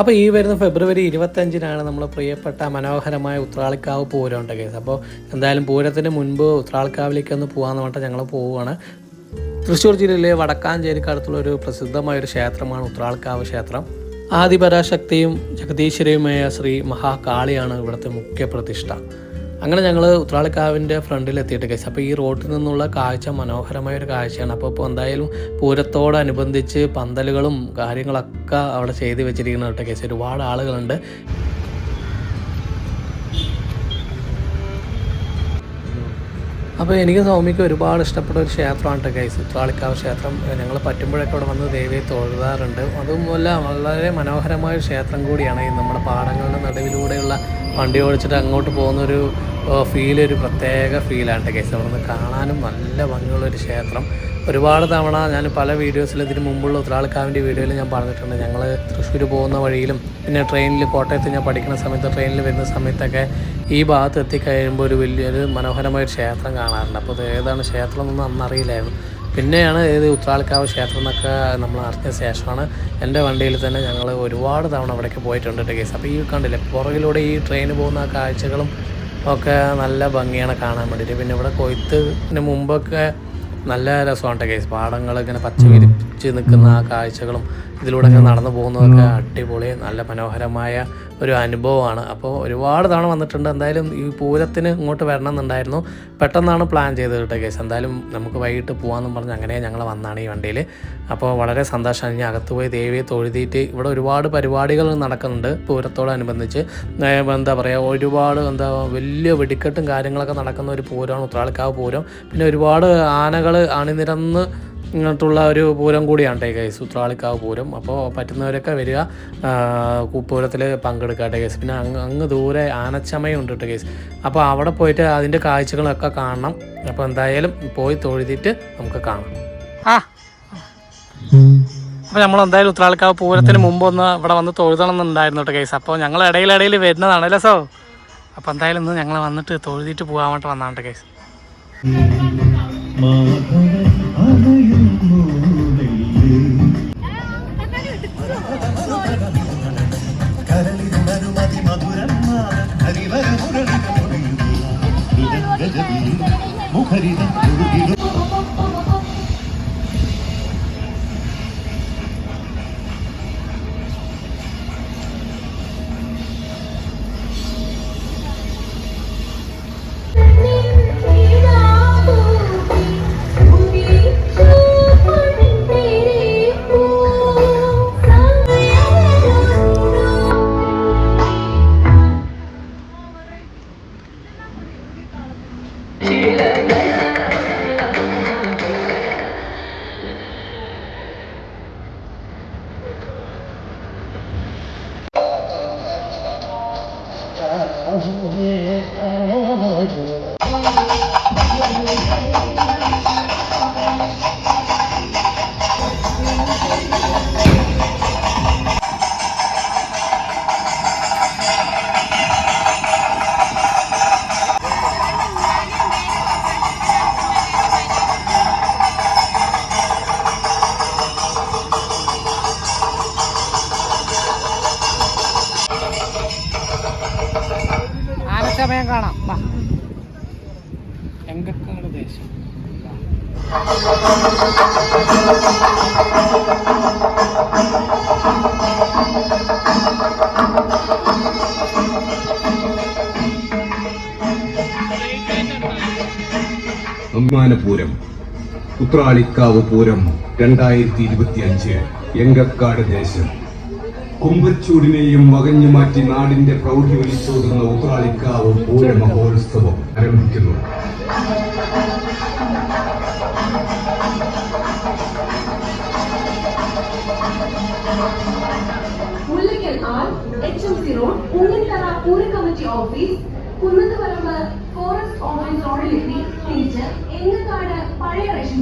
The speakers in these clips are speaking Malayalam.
അപ്പോൾ ഈ വരുന്ന ഫെബ്രുവരി ഇരുപത്തഞ്ചിനാണ് നമ്മൾ പ്രിയപ്പെട്ട മനോഹരമായ ഉത്രാളിക്കാവ് പൂരമുണ്ട് കേസ് അപ്പോൾ എന്തായാലും പൂരത്തിന് മുൻപ് ഉത്രാളിക്കാവിലേക്ക് ഒന്ന് പോകാമെന്ന് പറഞ്ഞിട്ട് ഞങ്ങൾ പോവുകയാണ് തൃശ്ശൂർ ജില്ലയിലെ വടക്കാഞ്ചേരിക്ക് അടുത്തുള്ള ഒരു പ്രസിദ്ധമായ ഒരു ക്ഷേത്രമാണ് ഉത്രാളിക്കാവ് ക്ഷേത്രം. ആദിപരാശക്തിയും ജഗദീശ്വരയുമായ ശ്രീ മഹാകാളിയാണ് ഇവിടുത്തെ മുഖ്യ പ്രതിഷ്ഠ. അങ്ങനെ ഞങ്ങൾ ഉത്രാളിക്കാവിന്റെ ഫ്രണ്ടിൽ എത്തിയിട്ട് കേസ് അപ്പോൾ ഈ റോഡിൽ നിന്നുള്ള കാഴ്ച മനോഹരമായ ഒരു കാഴ്ചയാണ്. അപ്പോൾ ഇപ്പോൾ എന്തായാലും പൂരത്തോടനുബന്ധിച്ച് പന്തലുകളും കാര്യങ്ങളൊക്കെ അവിടെ ചെയ്ത് വെച്ചിരിക്കുന്ന കേസ് ഒരുപാട് ആളുകളുണ്ട്. അപ്പോൾ എനിക്ക് സൗമ്യക്ക് ഒരുപാട് ഇഷ്ടപ്പെട്ട ഒരു ക്ഷേത്രമാണ് കേട്ടോ ഗൈസ് ക്ഷേത്രം. ഞങ്ങൾ പറ്റുമ്പോഴൊക്കെ അവിടെ വന്ന് ദേവിയെ തൊഴുതാറുണ്ട്. അതുമല്ല വളരെ മനോഹരമായ ക്ഷേത്രം കൂടിയാണ് ഈ നമ്മുടെ പാടങ്ങളുടെ നടുവിലൂടെയുള്ള വണ്ടി ഓടിച്ചിട്ട് അങ്ങോട്ട് പോകുന്നൊരു ഫീൽ ഒരു പ്രത്യേക ഫീലാണ് കേസ് അവിടെ നിന്ന് കാണാനും നല്ല ഭംഗിയുള്ളൊരു ക്ഷേത്രം. ഒരുപാട് തവണ ഞാൻ പല വീഡിയോസിൽ ഇതിന് മുമ്പുള്ള ഉത്രാളിക്കാവിന്റെ വീഡിയോയിൽ ഞാൻ പറഞ്ഞിട്ടുണ്ട്. ഞങ്ങൾ തൃശ്ശൂർ പോകുന്ന വഴിയിലും പിന്നെ ട്രെയിനിൽ കോട്ടയത്ത് ഞാൻ പഠിക്കുന്ന സമയത്ത് ട്രെയിനിൽ വരുന്ന സമയത്തൊക്കെ ഈ ഭാഗത്ത് എത്തിക്കഴിയുമ്പോൾ ഒരു വലിയൊരു മനോഹരമായ ക്ഷേത്രം കാണാറുണ്ട്. അപ്പോൾ അത് ഏതാണ് ക്ഷേത്രം എന്നൊന്നും അന്നറിയില്ലായിരുന്നു. പിന്നെയാണ് ഏത് ഉത്രാളിക്കാവ് ക്ഷേത്രം എന്നൊക്കെ നമ്മൾ അറിഞ്ഞ ശേഷമാണ് എന്റെ വണ്ടിയിൽ തന്നെ ഞങ്ങൾ ഒരുപാട് തവണ അവിടേക്ക് പോയിട്ടുണ്ട് കേട്ടോ കേസ് അപ്പോൾ ഈ കണ്ടില്ലേ പുറകിലൂടെ ഈ ട്രെയിൻ പോകുന്ന കാഴ്ചകളും ഒക്കെ നല്ല ഭംഗിയാണ് കാണാൻ വേണ്ടിയിട്ട്. പിന്നെ ഇവിടെ കൊയ്ത്തിന് മുമ്പൊക്കെ നല്ല രസമാണ് കേസ് പാടങ്ങൾ ഇങ്ങനെ വിരിച്ച് നിൽക്കുന്ന ആ കാഴ്ചകളും ഇതിലൂടെ ഒക്കെ നടന്നു പോകുന്നതൊക്കെ അടിപൊളി നല്ല മനോഹരമായ ഒരു അനുഭവമാണ്. അപ്പോൾ ഒരുപാട് തവണ വന്നിട്ടുണ്ട്. എന്തായാലും ഈ പൂരത്തിന് ഇങ്ങോട്ട് വരണം എന്നുണ്ടായിരുന്നു പെട്ടെന്നാണ് പ്ലാൻ ചെയ്തത് കേട്ടോ കേസ് എന്തായാലും നമുക്ക് വൈകിട്ട് പോകാമെന്നും പറഞ്ഞ് അങ്ങനെ ഞങ്ങൾ വന്നാണ് ഈ വണ്ടിയിൽ. അപ്പോൾ വളരെ സന്തോഷമാണ് ഇനി അകത്ത് പോയി ദേവിയെ തൊഴുതിയിട്ട് ഇവിടെ ഒരുപാട് പരിപാടികൾ നടക്കുന്നുണ്ട് പൂരത്തോടനുബന്ധിച്ച്. എന്താ പറയുക ഒരുപാട് എന്താ വലിയ വെടിക്കെട്ടും കാര്യങ്ങളൊക്കെ നടക്കുന്ന ഒരു പൂരമാണ് ഉത്രാളിക്കാവ് പൂരം. പിന്നെ ഒരുപാട് ആനകൾ അണിനിരന്ന് ഇങ്ങോട്ടുള്ള ഒരു പൂരം കൂടിയാണ് ഗൈസ് ഉത്രാളിക്കാവ് പൂരം. അപ്പോൾ പറ്റുന്നവരൊക്കെ വരിക. പൂരത്തിൽ പങ്കെടുക്കുക ഗൈസ് പിന്നെ അങ്ങ് അങ്ങ് ദൂരെ ആനച്ചമയുണ്ട് കേട്ടോ ഗൈസ് അപ്പോൾ അവിടെ പോയിട്ട് അതിന്റെ കാഴ്ചകളൊക്കെ കാണണം. അപ്പോൾ എന്തായാലും പോയി തൊഴുതിട്ട് നമുക്ക് കാണാം. ആ. അപ്പോൾ നമ്മൾ എന്തായാലും ഉത്രാളിക്കാവ് പൂരത്തിന് മുമ്പ് ഒന്ന് ഇവിടെ വന്ന് തൊഴുതണം എന്നുണ്ടായിരുന്നു കേട്ടോ കേസ് അപ്പോൾ ഞങ്ങൾ ഇടയിലിടയിൽ വരുന്നതാണ് അല്ലേ സോ? അപ്പോൾ എന്തായാലും ഇന്ന് ഞങ്ങൾ വന്നിട്ട് തൊഴുതിയിട്ട് പോകാൻ വേണ്ടി വന്നാണ് കേസ് അമ്മാനപൂരം ഉത്രാളിക്കാവ് പൂരം രണ്ടായിരത്തി ഇരുപത്തി അഞ്ച് എങ്കക്കാട് ദേശം. കുമ്പച്ചൂടിനെയും വകഞ്ഞു മാറ്റി നാടിന്റെ പ്രൗഢി വിളിച്ചോതുന്ന ഉത്രാളിക്കാവ് പൂര മഹോത്സവം ആരംഭിക്കുന്നു. H M C road Ullithara പൂര committee office Kunnathuparambu forest office റോഡിലെത്തി തിരിച്ച് എങ്ങക്കാട് പഴയ ration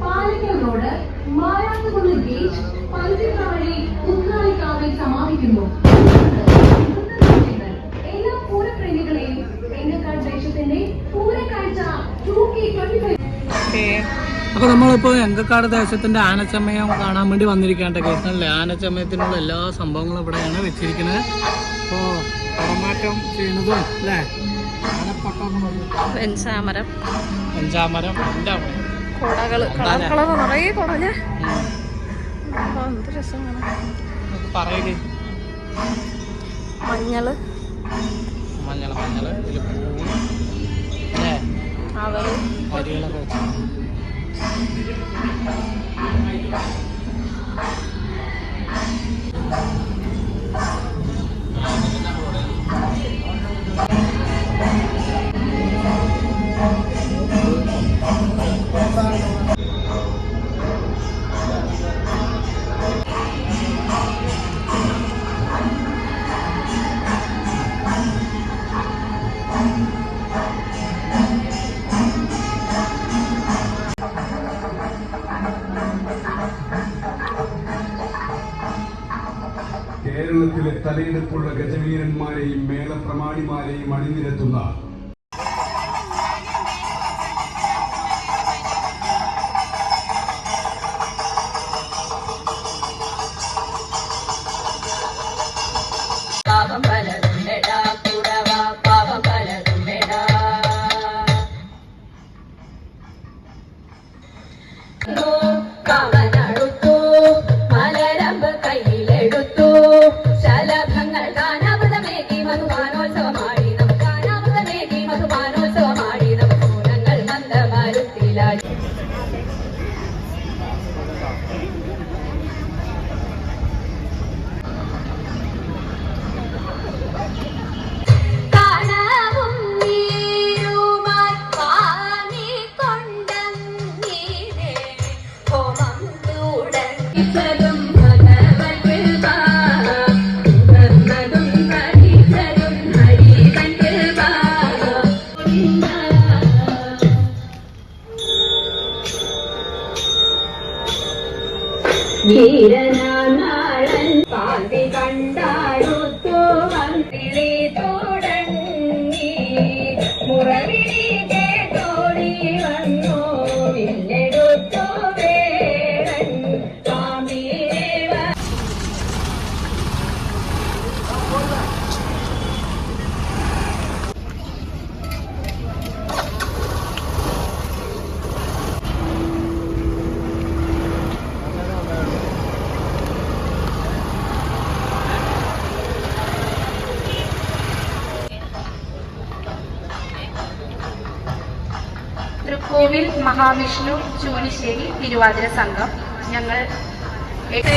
Palakkal road Marathukunnu gate Paruthipravazhi ഉത്രാളിക്കാവിൽ സമാപിക്കുന്നു എല്ലാ അപ്പോൾ നമ്മളിപ്പോ എങ്കക്കാട് ദേശത്തിന്റെ ആനച്ചമയം കാണാൻ വേണ്ടി വന്നിരിക്കാണ്ട് കേസല്ലേ ആനച്ചമയത്തിനുള്ള എല്ലാ സംഭവങ്ങളും ഇവിടെയാണ് വെച്ചിരിക്കുന്നത്. അപ്പോ പുറമാറ്റം ചെയ്യുന്നതും അല്ലേ? മഞ്ഞൾ മഞ്ഞൾ പഞ്ചാമരം എല്ലാം കുടകൾ. കളർ കളർ നിറയെ കുടഞ്ഞ്. എന്ത് രസമാണ് പറയൽ മഞ്ഞൾ. മഞ്ഞൾ മഞ്ഞൾ. അല്ലേ? Thank you. തലയെടുപ്പുള്ള ഗജവീരന്മാരെയും മേളപ്രമാണിമാരെയും അണിനിരത്തുന്ന वीरनामा തൃക്കോവിൽ മഹാവിഷ്ണു ചൂനിശ്ശേരി തിരുവാതിര സംഘം ഞങ്ങൾ എട്ട്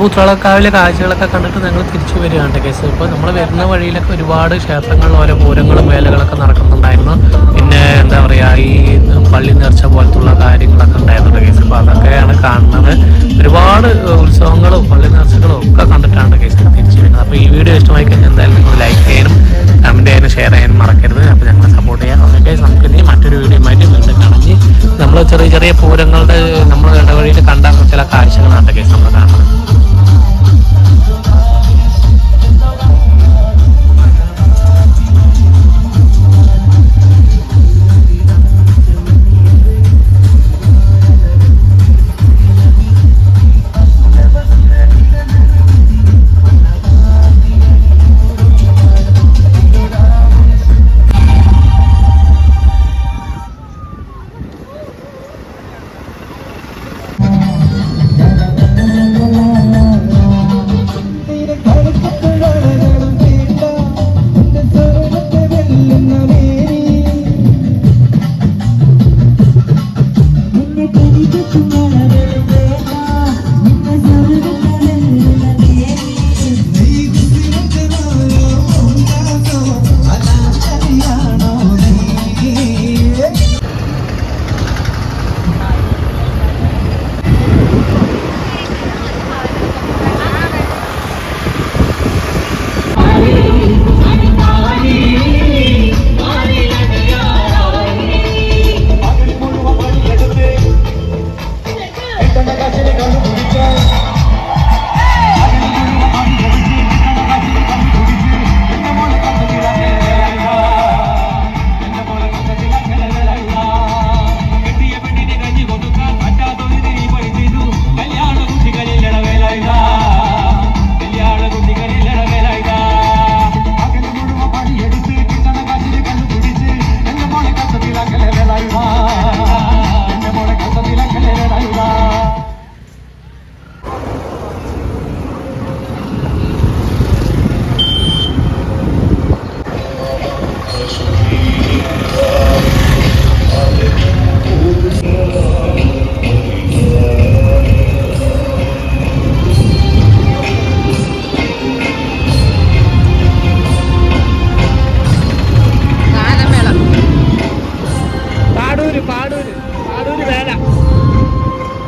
അപ്പോൾ കാഴ്ചകളൊക്കെ കണ്ടിട്ട് ഞങ്ങൾ തിരിച്ചു വരികയാണ് കേസ്. ഇപ്പോൾ നമ്മൾ വരുന്ന വഴിയിലൊക്കെ ഒരുപാട് ക്ഷേത്രങ്ങൾ ഓരോ പൂരങ്ങളും വേലകളൊക്കെ നടക്കുന്നുണ്ടായിരുന്നു. പിന്നെ എന്താ പറയുക ഈ പള്ളി നേർച്ച പോലത്തുള്ള കാര്യങ്ങളൊക്കെ ഉണ്ടായിരുന്നു കേസ്. അപ്പോൾ അതൊക്കെയാണ് കാണുന്നത്. ഒരുപാട് ഉത്സവങ്ങളും പള്ളി നേർച്ചകളും ഒക്കെ കണ്ടിട്ടാണ് കേസ് തിരിച്ചു വരുന്നത്. അപ്പോൾ ഈ വീഡിയോ ഇഷ്ടമായി കഴിഞ്ഞാൽ എന്തായാലും നിങ്ങൾ ലൈക്ക് ചെയ്യാനും കമന്റ് ചെയ്യാനും ഷെയർ ചെയ്യാനും മറക്കരുത്. അപ്പോൾ ഞങ്ങളെ സപ്പോർട്ട് ചെയ്യാം ഓക്കെ നമുക്ക് ഇനി മറ്റൊരു വീഡിയോ ആയിട്ട് വീണ്ടും കാണാൻ നമ്മൾ ചെറിയ ചെറിയ പൂരങ്ങളുടെ